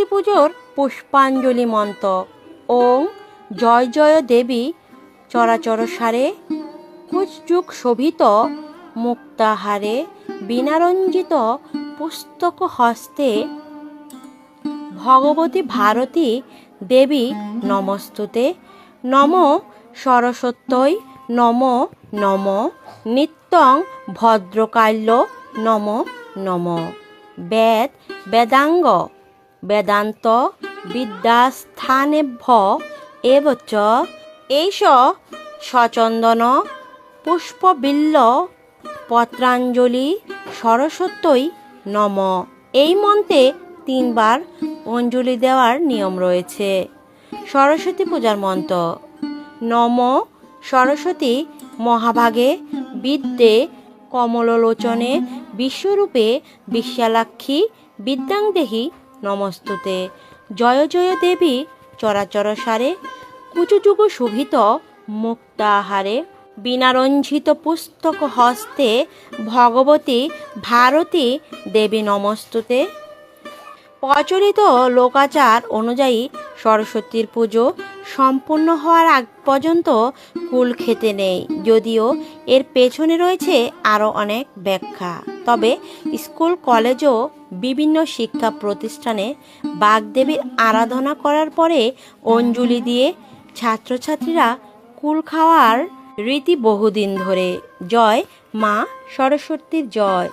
সরস্বতী পুজোর পুষ্পাঞ্জলি মন্ত্র। ওং জয় জয় দেবী চরাচর সারে, কুচযুগ শোভিত মুক্তাহারে, বিনারঞ্জিত পুস্তক হস্তে, ভগবতী ভারতী দেবী নমস্তুতে, নম সরস্বত্যই নম নম, নিত্যং ভদ্রকাল্য নম নম। বেদ বেদাঙ্গ। বেদান্ত বিদ্যাস্থানেভ্য এব চ এইষ সচন্দন পুষ্পবিল্ল পত্রাঞ্জলি সরস্বত্যই নম। এই মন্ত্রে তিনবার অঞ্জলি দেওয়ার নিয়ম রয়েছে। সরস্বতী পূজার মন্ত্র, নম সরস্বতী মহাভাগে বিদ্যে কমললোচনে বিশ্বরূপে বিশ্বালাক্ষী বিদ্যাং বিদ্যাংদেহী নমস্তুতে। জয় জয় দেবী, চরাচর সারে কুচুযুগ শোভিত, মুক্তাহারে। বিনারঞ্জিত পুস্তক হস্তে ভগবতী ভারতী দেবী নমস্তুতে। প্রচলিত লোকাচার অনুযায়ী সরস্বতীর পুজো সম্পূর্ণ হওয়ার আগ পর্যন্ত কুল খেতে নেই। যদিও এর পেছনে রয়েছে আরও অনেক ব্যাখ্যা। তবে স্কুল, কলেজ ও বিভিন্ন শিক্ষা প্রতিষ্ঠানে বাগদেবীর আরাধনা করার পরে অঞ্জলি দিয়ে ছাত্রছাত্রীরা কুল খাওয়ার রীতি বহুদিন ধরে। জয় মা সরস্বতীর জয়।